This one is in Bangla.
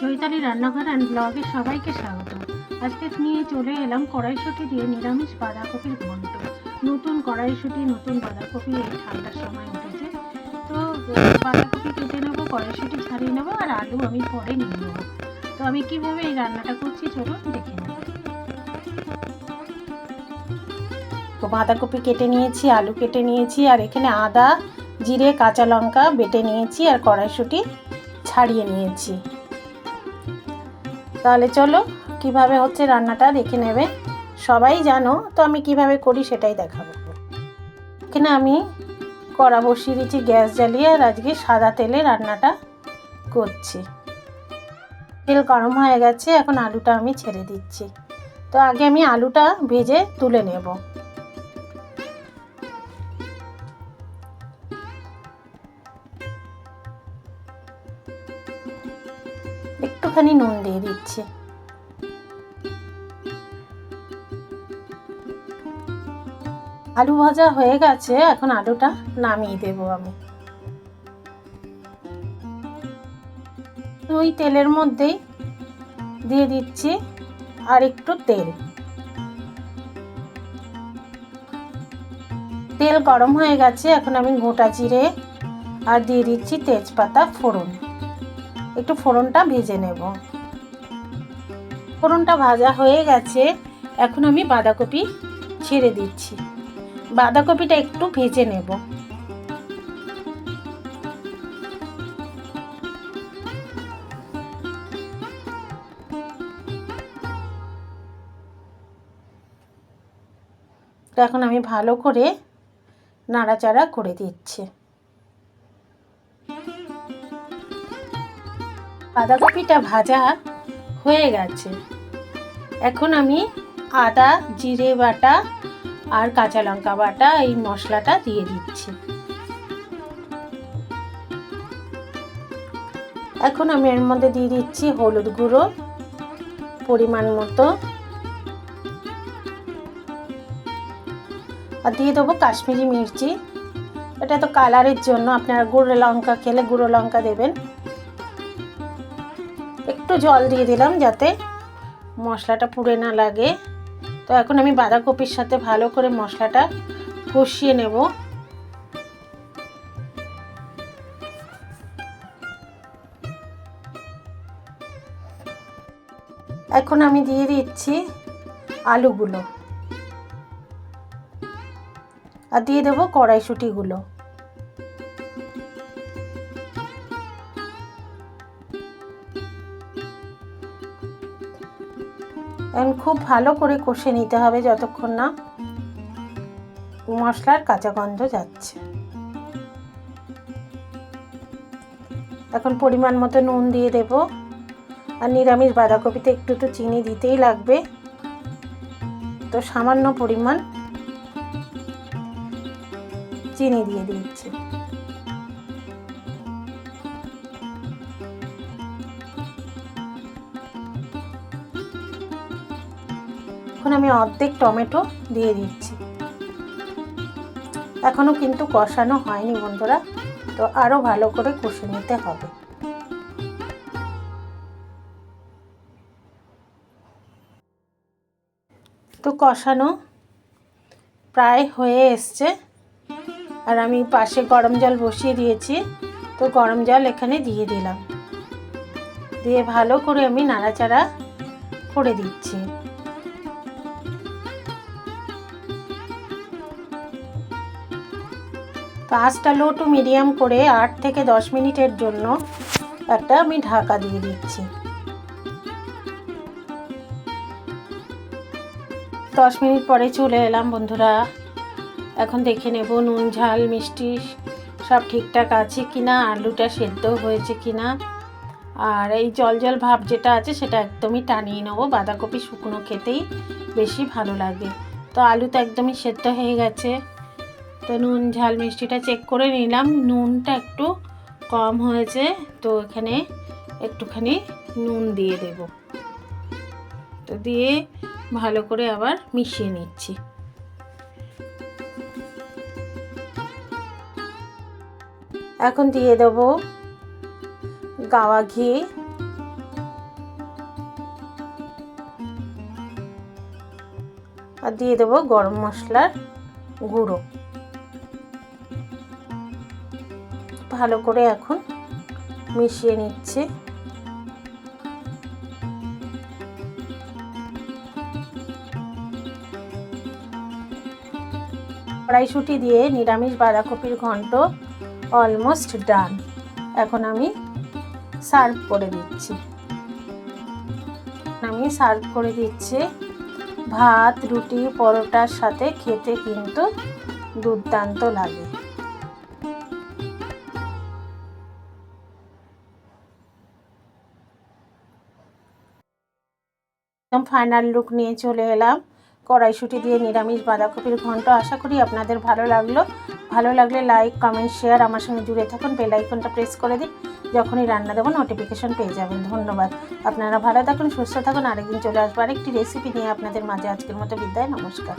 চৈতালি রান্নাঘর অ্যান্ড ব্লগে সবাইকে স্বাগত। আজকে নিয়ে চলে এলাম কড়াইশুঁটি দিয়ে নিরামিষ বাঁধাকপির ঘন্ট। নতুন কড়াইশুঁটি, নতুন বাঁধাকপি এই ঠান্ডার সময় উঠেছে। তো বাঁধাকপি কেটে নেব, কড়াইশুঁটি ছাড়িয়ে নেব আর আলু আমি পরে নিয়ে নেব। তো আমি কীভাবে এই রান্নাটা করছি চলুন দেখে নেব তো বাঁধাকপি কেটে নিয়েছি, আলু কেটে নিয়েছি আর এখানে আদা, জিরে, কাঁচা লঙ্কা বেটে নিয়েছি আর কড়াইশুঁটি ছাড়িয়ে নিয়েছি। তাহলে চলো, কীভাবে হচ্ছে রান্নাটা দেখে নেবে। সবাই জানো, তো আমি কীভাবে করি সেটাই দেখাবো। এখানে আমি কড়া বসিয়ে দিচ্ছি গ্যাস জ্বালিয়ে আর আজকে সাদা তেলে রান্নাটা করছি। তেল গরম হয়ে গেছে, এখন আলুটা আমি ছেড়ে দিচ্ছি। তো আগে আমি আলুটা ভেজে তুলে নেব। একটুখানি নুন দিয়ে দিচ্ছি। আলু ভাজা হয়ে গেছে, এখন আলুটা নামিয়ে দেব আমি। ওই তেলের মধ্যেই দিয়ে দিচ্ছি আর একটু তেল। তেল গরম হয়ে গেছে, এখন আমি গোটা জিরে আর দিয়ে দিচ্ছি তেজপাতা ফোড়ন। একটু ফোড়নটা ভেজে নেব। ফোড়নটা ভাজা হয়ে গেছে, এখন আমি বাঁধাকপি ছেড়ে দিচ্ছি। বাঁধাকপিটা একটু ভেজে নেব। এখন আমি ভালো করে নাড়াচাড়া করে দিচ্ছি। বাঁধাকপিটা ভাজা হয়ে গেছে। এখন আমি আদা, জিরে বাটা আর কাঁচা লঙ্কা বাটা এই মশলাটা দিয়ে দিচ্ছি। এখন আমি এর মধ্যে দিয়ে দিচ্ছি হলুদ গুঁড়ো পরিমাণ মতো। আর দিয়ে দেবো কাশ্মীরি মির্চি। এটা তো কালারের জন্য, আপনারা গুঁড়ো লঙ্কা খেলে গুঁড়ো লঙ্কা দেবেন। একটু জল দিয়ে দিলাম যাতে মশলাটা পুড়ে না লাগে। তো এখন আমি বাঁধাকপির সাথে ভালো করে মশলাটা কষিয়ে নেব। এখন আমি দিয়ে দিচ্ছি আলুগুলো। আর দিয়ে দেবো কড়াইশুঁটিগুলো। এখন খুব ভালো করে কষে নিতে হবে যতক্ষণ না মশলার কাঁচা গন্ধ যাচ্ছে। এখন পরিমাণ মতো নুন দিয়ে দেব। আর নিরামিষ বাঁধাকপিতে একটু একটু চিনি দিতেই লাগবে। তো সামান্য পরিমাণ চিনি দিয়ে দিচ্ছি। এখন আমি অর্ধেক টমেটো দিয়ে দিচ্ছি। এখনও কিন্তু কষানো হয়নি বন্ধুরা, তো আরও ভালো করে কষে নিতে হবে। তো কষানো প্রায় হয়ে এসছে, আর আমি পাশে গরম জল বসিয়ে দিয়েছি, তো গরম জল এখানে দিয়ে দিলাম। দিয়ে ভালো করে আমি নাড়াচাড়া করে দিচ্ছি। তো লো টু মিডিয়াম করে আট থেকে দশ মিনিটের জন্য একটা আমি ঢাকা দিয়ে দিচ্ছি। দশ মিনিট পরে চলে এলাম বন্ধুরা। এখন দেখে নেব নুন, ঝাল, মিষ্টি সব ঠিকঠাক আছে কি না আলুটা সেদ্ধ হয়েছে কি না আর এই জল জল ভাব যেটা আছে সেটা একদমই টানিয়ে নেব। বাঁধাকপি শুকনো খেতেই বেশি ভালো লাগে। তো আলু তো একদমই সেদ্ধ হয়ে গেছে। তো নুন, ঝাল, মিষ্টিটা চেক করে নিলাম। নুনটা একটু কম হয়েছে, তো এখানে একটুখানি নুন দিয়ে দেব। তো দিয়ে ভালো করে আবার মিশিয়ে নিচ্ছি। এখন দিয়ে দেব গাওয়া ঘি। আর দিয়ে দেবো গরম মশলার গুঁড়ো। ভালো করে এখন মিশিয়ে নিচ্ছে। কড়াইশুঁটি দিয়ে নিরামিষ বাঁধাকপির ঘন্ট অলমোস্ট ডান এখন আমি সার্ভ করে দিচ্ছি। আমি সার্ভ করে দিচ্ছি ভাত, রুটি, পরোটার সাথে খেতে কিন্তু দুর্দান্ত লাগে। একদম ফাইনাল লুক নিয়ে চলে এলাম। কড়াইশুটি দিয়ে নিরামিষ বাঁধাকপির ঘন্ট। আশা করি আপনাদের ভালো লাগল। ভালো লাগলে লাইক কমেন্ট শেয়ার আমার সঙ্গে জুড়ে থাকুন। বেল আইকনটা প্রেস করে দিন। যখনই রান্না দেবো নোটিফিকেশন পেয়ে যাবেন। ধন্যবাদ। আপনারা ভালো থাকুন, সুস্থ থাকুন। আরেকদিন চলে আসব। আরেকটি রেসিপি নিয়ে আপনাদের মাঝে আজকের মতো বিদায়। নমস্কার।